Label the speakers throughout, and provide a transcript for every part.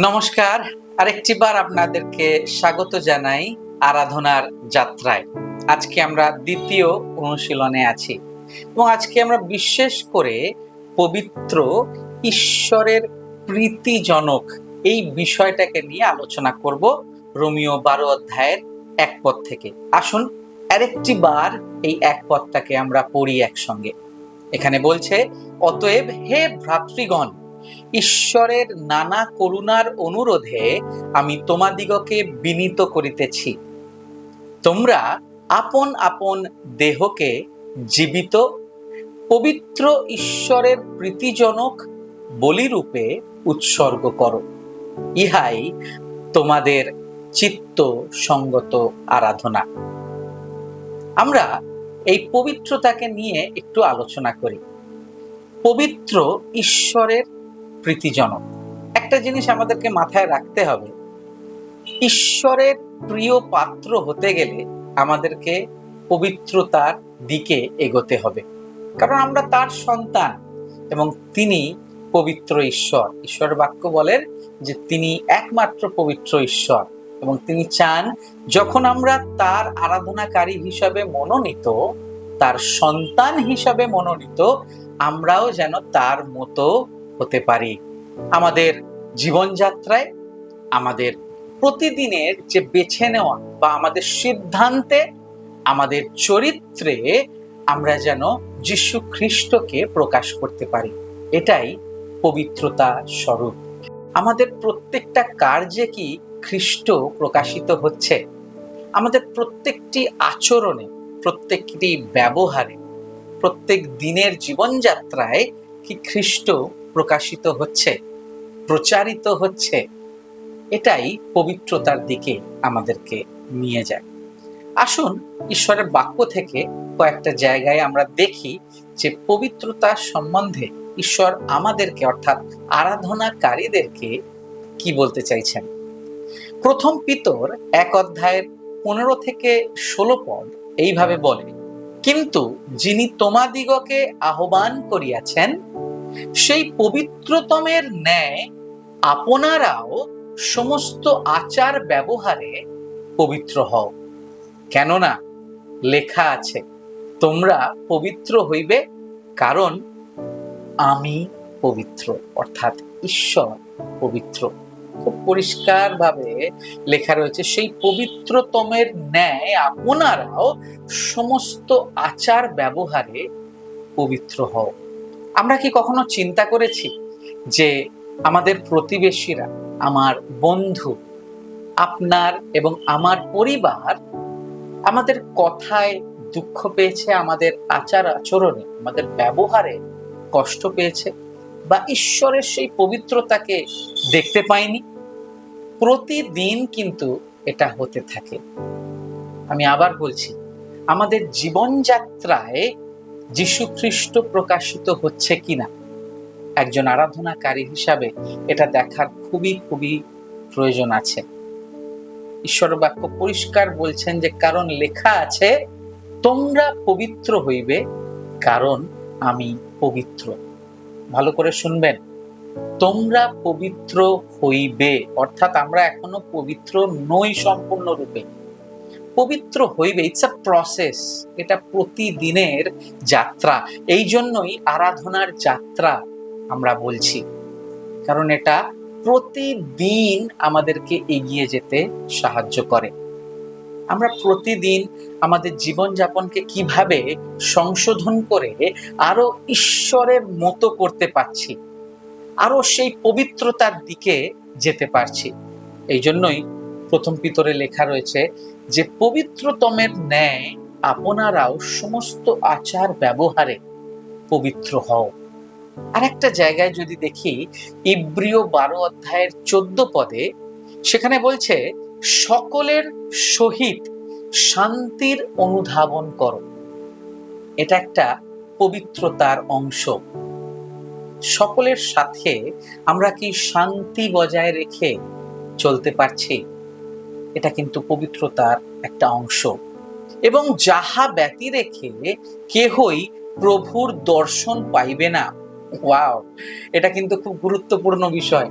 Speaker 1: নমস্কার, আরেকটিবার আপনাদেরকে স্বাগত জানাই আরাধনার যাত্রায়। আজকে আমরা দ্বিতীয় অনুশীলনে আছি এবং আজকে আমরা বিশেষ করে পবিত্র ঈশ্বরের প্রীতিজনক এই বিষয়টাকে নিয়ে আলোচনা করব রোমিও বারো অধ্যায়ের এক পদ থেকে। আসুন আরেকটি বার এই এক পদটাকে আমরা পড়ি একসঙ্গে। এখানে বলছে, অতএব হে ভ্রাতৃগণ ঈশ্বরের নানা করুণার অনুরোধে আমি তোমাদিগকে বিনীত করিতেছি। তোমরা আপন আপন দেহকে জীবিত, পবিত্র ঈশ্বরের প্রীতিজনক বলিরূপে উৎসর্গ করো। ইহাই তোমাদের চিত্ত সঙ্গত আরাধনা। আমরা এই পবিত্রতাকে নিয়ে একটু আলোচনা করি। পবিত্র ঈশ্বরের প্রীতিজনক। একটা জিনিস আমাদেরকে মাথায় রাখতে হবে, ঈশ্বরের প্রিয় পাত্র হতে গেলে আমাদেরকে পবিত্রতার দিকে এগোতে হবে। কারণ আমরা তার সন্তান এবং তিনি পবিত্র ঈশ্বর। ঈশ্বর বাক্য বলেন যে তিনি একমাত্র পবিত্র ঈশ্বর এবং তিনি চান যখন আমরা তার আরাধনাকারী হিসাবে মনোনীত, তার সন্তান হিসাবে মনোনীত, আমরাও যেন তার মতো হতে পারি। আমাদের জীবনযাত্রায়, আমাদের প্রতিদিনের যে বেছে নেওয়া বা আমাদের সিদ্ধান্তে, আমাদের চরিত্রে আমরা যেন যিশু খ্রিস্টকে প্রকাশ করতে পারি। এটাই পবিত্রতা স্বরূপ। আমাদের প্রত্যেকটা কার্যে কি খ্রিস্ট প্রকাশিত হচ্ছে? আমাদের প্রত্যেকটি আচরণে, প্রত্যেকটি ব্যবহারে, প্রত্যেক দিনের জীবনযাত্রায় কি খ্রিস্ট প্রকাশিত হচ্ছে, প্রচারিত হচ্ছে, এটাই পবিত্রতার দিকে আমাদেরকে নিয়ে যায়। আসুন ঈশ্বরের বাক্য থেকে কয়েকটা জায়গায় আমরা দেখি যে পবিত্রতা সম্বন্ধে ঈশ্বর আমাদেরকে অর্থাৎ আরাধনাকারীদেরকে কি বলতে চাইছেন? প্রথম পিতর এক অধ্যায়ের পনেরো থেকে ষোলো পদ এইভাবে বলে, কিন্তু যিনি তোমাদিগকে আহ্বান করিয়াছেন সেই পবিত্রতমের ন্যায় আপনারাও সমস্ত আচার ব্যবহারে পবিত্র হও। কেননা লেখা আছে, তোমরা পবিত্র হইবে কারণ আমি পবিত্র। অর্থাৎ ঈশ্বর পবিত্র। খুব পরিষ্কারভাবে লেখা রয়েছে, সেই পবিত্রতমের ন্যায় আপনারাও সমস্ত আচার ব্যবহারে পবিত্র হও। আমরা কি কখনো চিন্তা করেছি যে আমাদের প্রতিবেশীরা, আমার বন্ধু, আপনার এবং আমার পরিবার আমাদের কথায় দুঃখ পেয়েছে, আমাদের আচার আচরণে, আমাদের ব্যবহারে কষ্ট পেয়েছে বা ঈশ্বরের সেই পবিত্রতাকে দেখতে পাইনি? প্রতিদিন কিন্তু এটা হতে থাকে। আমি আবার বলছি, আমাদের জীবনযাত্রায় যীশু খ্রিস্ট প্রকাশিত হচ্ছে কিনা? একজন আরাধনাকারী হিসাবে এটা দেখার খুবই খুবই প্রয়োজন আছে। ঈশ্বর বাক্য পরিষ্কার বলছেন যে, কারণ লেখা আছে, তোমরা পবিত্র হইবে, কারণ আমি পবিত্র। ভালো করে শুনবেন। তোমরা পবিত্র হইবে। অর্থাৎ আমরা এখনও পবিত্র নই সম্পূর্ণরূপে। পবিত্র হইবে ইটস আ প্রসেস এটা প্রতিদিনের যাত্রা। এই জন্যই আরাধনার যাত্রা আমরা বলছি। কারণ এটা প্রতিদিন আমাদেরকে এগিয়ে যেতে সাহায্য করে। আমরা প্রতিদিন আমাদের জীবনযাপনকে কীভাবে সংশোধন করে আরও ঈশ্বরের মতো করতে পারছি, আরও সেই পবিত্রতার দিকে যেতে পারছি এই জন্যই প্রথম পিতরে লেখা রয়েছে যে, পবিত্রতমের ন্যায় আপনারাও সমস্ত আচার ব্যবহারে পবিত্র হও। আর একটা জায়গায় যদি দেখি, ইব্রিয় বারো অধ্যায়ের চোদ্দ পদে সেখানে বলছে, সকলের সহিত শান্তির অনুধাবন করো। এটা একটা পবিত্রতার অংশ। সকলের সাথে আমরা কি শান্তি বজায় রেখে চলতে পারছি? এটা কিন্তু পবিত্রতার একটা অংশ। এবং যাহা ব্যতি রেখে কেহই প্রভুর দর্শন পাইবে না। ওয়াও, এটা কিন্তু খুব গুরুত্বপূর্ণ বিষয়।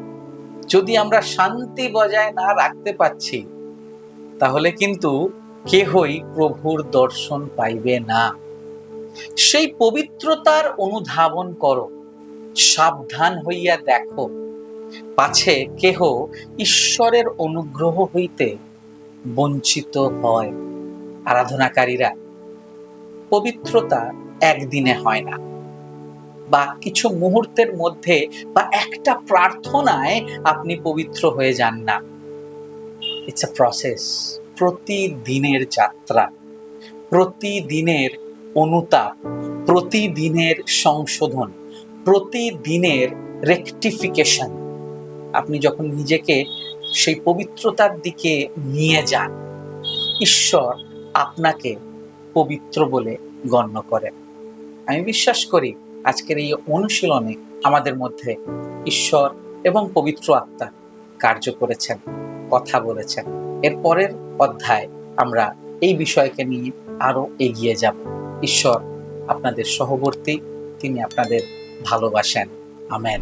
Speaker 1: যদি আমরা শান্তি বজায় না রাখতে পাচ্ছি তাহলে কিন্তু কেহই প্রভুর দর্শন পাইবে না। সেই পবিত্রতার অনুধাবন করো, সাবধান হইয়া দেখো। পাছে কেহ ঈশ্বরের অনুগ্রহ হইতে বঞ্চিত হয়। আরাধনাকারীরা পবিত্রতা একদিনে হয় না। বা কিছু মুহূর্তের মধ্যে বা একটা প্রার্থনায় আপনি পবিত্র হয়ে যান না। ইটস আ প্রসেস প্রতিদিনের যাত্রা। প্রতিদিনের অনুতাপ। প্রতিদিনের সংশোধন। প্রতিদিনের রেকটিফিকেশন। আপনি যখন নিজেকে সেই পবিত্রতার দিকে নিয়ে যান। ঈশ্বর আপনাকে পবিত্র বলে গণ্য করেন। আমি বিশ্বাস করি আজকের এই অনুশীলনে আমাদের মধ্যে ঈশ্বর এবং পবিত্র আত্মা কার্য করেছেন, কথা বলেছেন। এর পরের অধ্যায় আমরা এই বিষয়কে নিয়ে আরও এগিয়ে যাব। ঈশ্বর আপনাদের সহবর্তী, তিনি আপনাদের ভালোবাসেন। আমেন।